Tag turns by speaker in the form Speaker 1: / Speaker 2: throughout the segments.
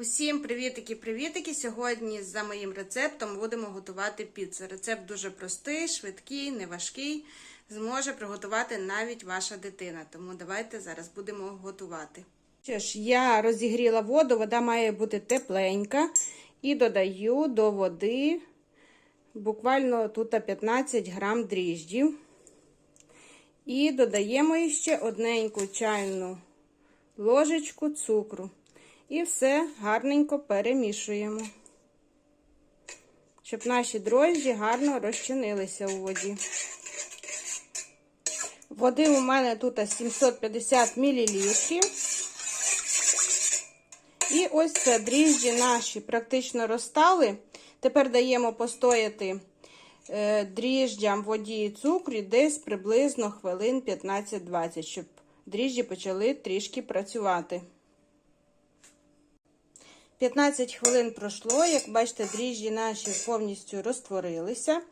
Speaker 1: Усім привітики-привітики! Сьогодні за моїм рецептом будемо готувати піцу. Рецепт дуже простий, швидкий, неважкий. Зможе приготувати навіть ваша дитина. Тому давайте зараз будемо готувати. Що ж, я розігріла воду, вода має бути тепленька. І додаю до води буквально тут 15 грам дріждів. І додаємо ще одненьку чайну ложечку цукру. І все гарненько перемішуємо, щоб наші дрожжі гарно розчинилися у воді. Води у мене тут 750 мл. І ось це дріжджі наші практично розстали. Тепер даємо постояти е, дріжджам воді і цукрі десь приблизно хвилин 15-20, щоб дріжджі почали трішки працювати. 15 хвилин пройшло, як бачите, дріжджі наші повністю розтворилися,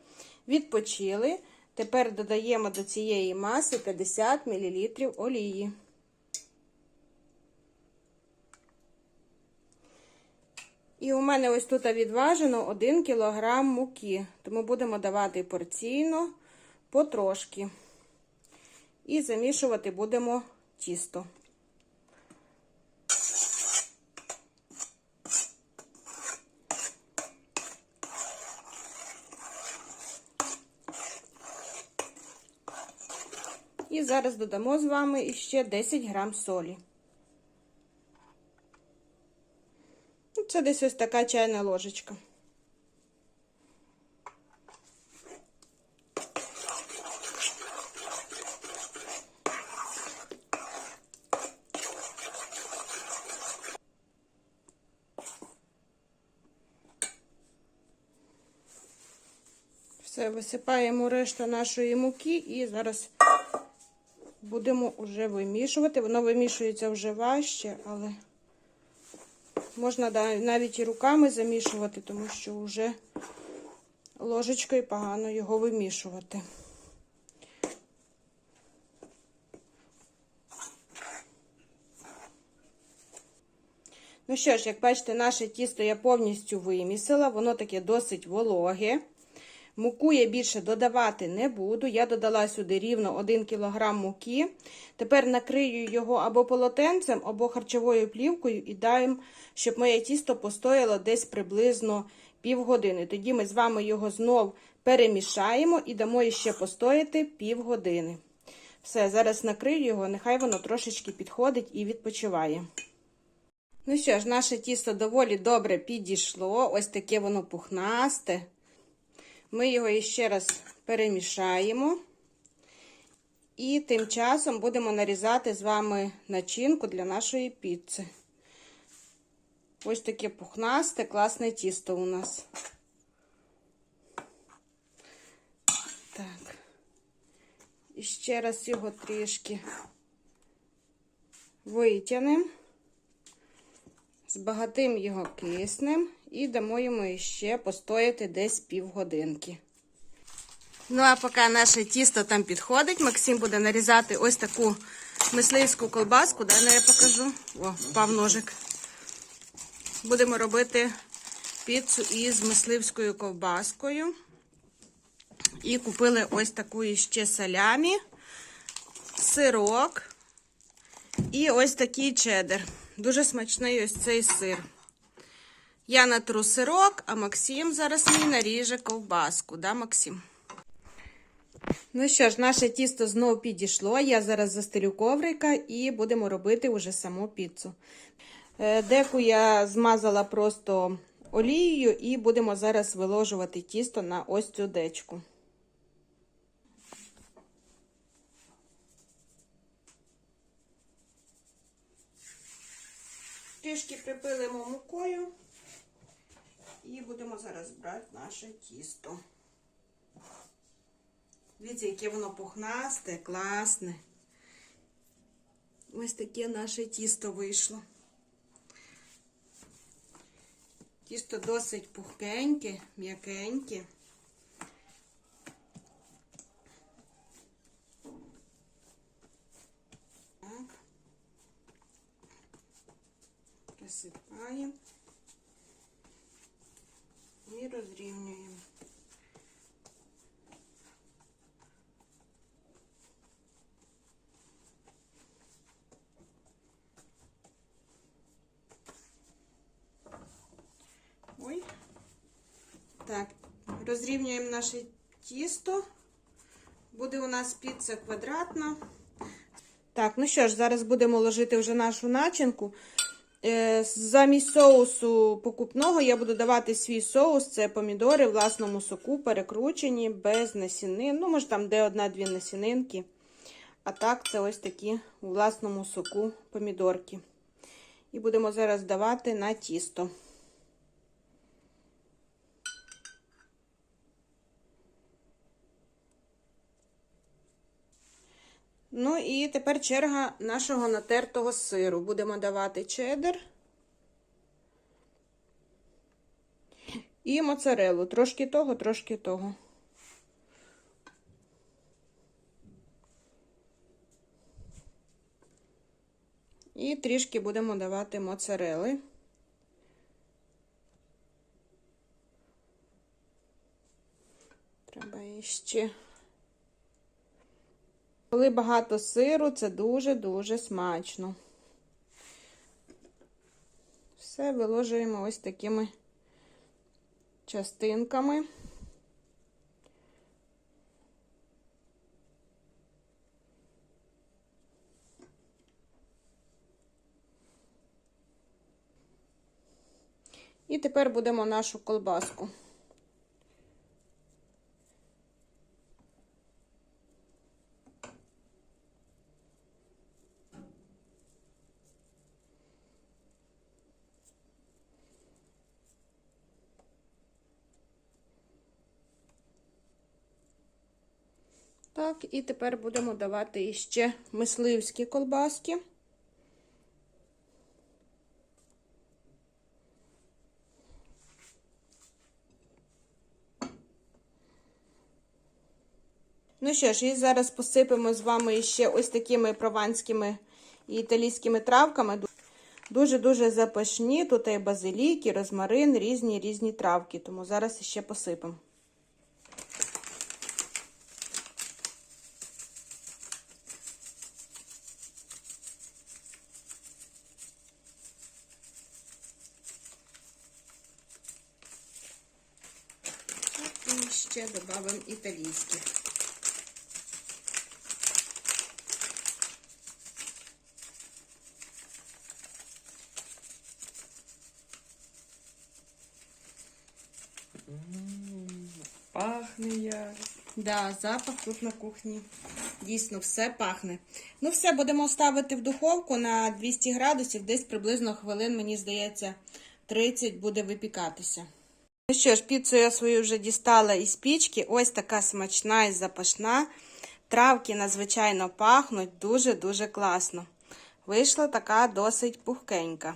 Speaker 1: відпочили. Тепер додаємо до цієї маси 50 мл олії. І у мене ось тут відважено 1 кг муки, тому будемо давати порційно, потрошки. І замішувати будемо тісто. І зараз додамо з вами іще 10 грам солі. Це десь ось така чайна ложечка. Все, висипаємо решту нашої муки і зараз будемо вже вимішувати. Воно вимішується вже важче, але можна навіть і руками замішувати, тому що вже ложечкою погано його вимішувати. Ну що ж, як бачите, наше тісто я повністю вимісила, воно таке досить вологе. Муку я більше додавати не буду. Я додала сюди рівно 1 кг муки. Тепер накрию його або полотенцем, або харчовою плівкою і даємо, щоб моє тісто постояло десь приблизно півгодини. Тоді ми з вами його знов перемішаємо і дамо ще постояти півгодини. Все, зараз накрию його, нехай воно трошечки підходить і відпочиває. Ну що ж, наше тісто доволі добре підійшло. Ось таке воно пухнасте. Ми його ще раз перемішаємо. І тим часом будемо нарізати з вами начинку для нашої піци. Ось таке пухнасте, класне тісто у нас. Так. І ще раз його трішки витягнемо, збагатим його киснем і дамо йому ще постояти десь півгодинки. Ну, а поки наше тісто там підходить, Максим буде нарізати ось таку мисливську колбаску. Дай ну, я покажу. О, впав ножик. Будемо робити піцу із мисливською ковбаскою. І купили ось таку ще салямі, сирок і ось такий чедер. Дуже смачний ось цей сир. Я натру сирок, а Максим зараз мій наріже ковбаску. Да, Максим? Ну що ж, наше тісто знову підійшло. Я зараз застелю коврика і будемо робити вже саму піцу. Деку я змазала просто олією і будемо зараз виложувати тісто на ось цю дечку. Трішки припилимо мукою. І будемо зараз брати наше тісто. Дивіться, яке воно пухнасте, класне. Ось таке наше тісто вийшло. Тісто досить пухкеньке, м'якеньке. Так. Насипаємо і розрівнюємо. Ой. Так, розрівнюємо наше тісто. Буде у нас піца квадратна. Так, ну що ж, зараз будемо ложити вже нашу начинку. Е, Замість соусу покупного я буду давати свій соус. Це помідори в власному соку, перекручені, без насінин. Ну, може, там де одна-дві насінинки. А так, це ось такі у власному соку помідорки. І будемо зараз давати на тісто. Ну і тепер черга нашого натертого сиру. Будемо давати чеддер і моцарелу. Трошки того, трошки того. І трішки будемо давати моцарели. Треба іще. Коли багато сиру, це дуже-дуже смачно. Все виложуємо ось такими частинками. І тепер будемо нашу колбаску. Так, і тепер будемо давати іще мисливські колбаски. Ну що ж, і зараз посипемо з вами ще ось такими прованськими і італійськими травками. Дуже-дуже запашні. Тут і базилік, і розмарин, різні різні травки. Тому зараз ще посипемо. І ще додамо італійських.
Speaker 2: Пахне як.
Speaker 1: Да, запах тут на кухні. Дійсно, все пахне. Ну, все, будемо ставити в духовку на 200 градусів, десь приблизно хвилин, мені здається, 30 буде випікатися. Ну що ж, піцу я свою вже дістала із пічки. Ось така смачна і запашна. Травки надзвичайно пахнуть, дуже-дуже класно. Вийшла така досить пухкенька.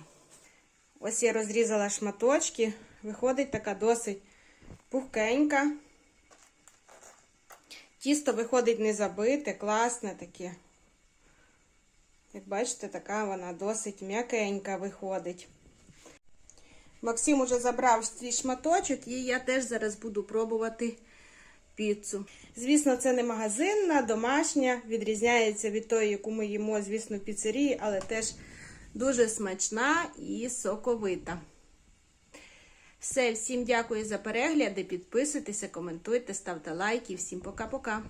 Speaker 1: Ось я розрізала шматочки. Виходить така досить пухкенька. Тісто виходить не забите, класне таке. Як бачите, така вона досить м'якенька виходить. Максим уже забрав свій шматочок, і я теж зараз буду пробувати піцу. Звісно, це не магазинна, домашня, відрізняється від тої, яку ми їмо, звісно, в піцерії, але теж дуже смачна і соковита. Все, всім дякую за перегляди. Підписуйтеся, коментуйте, ставте лайки. Всім пока-пока.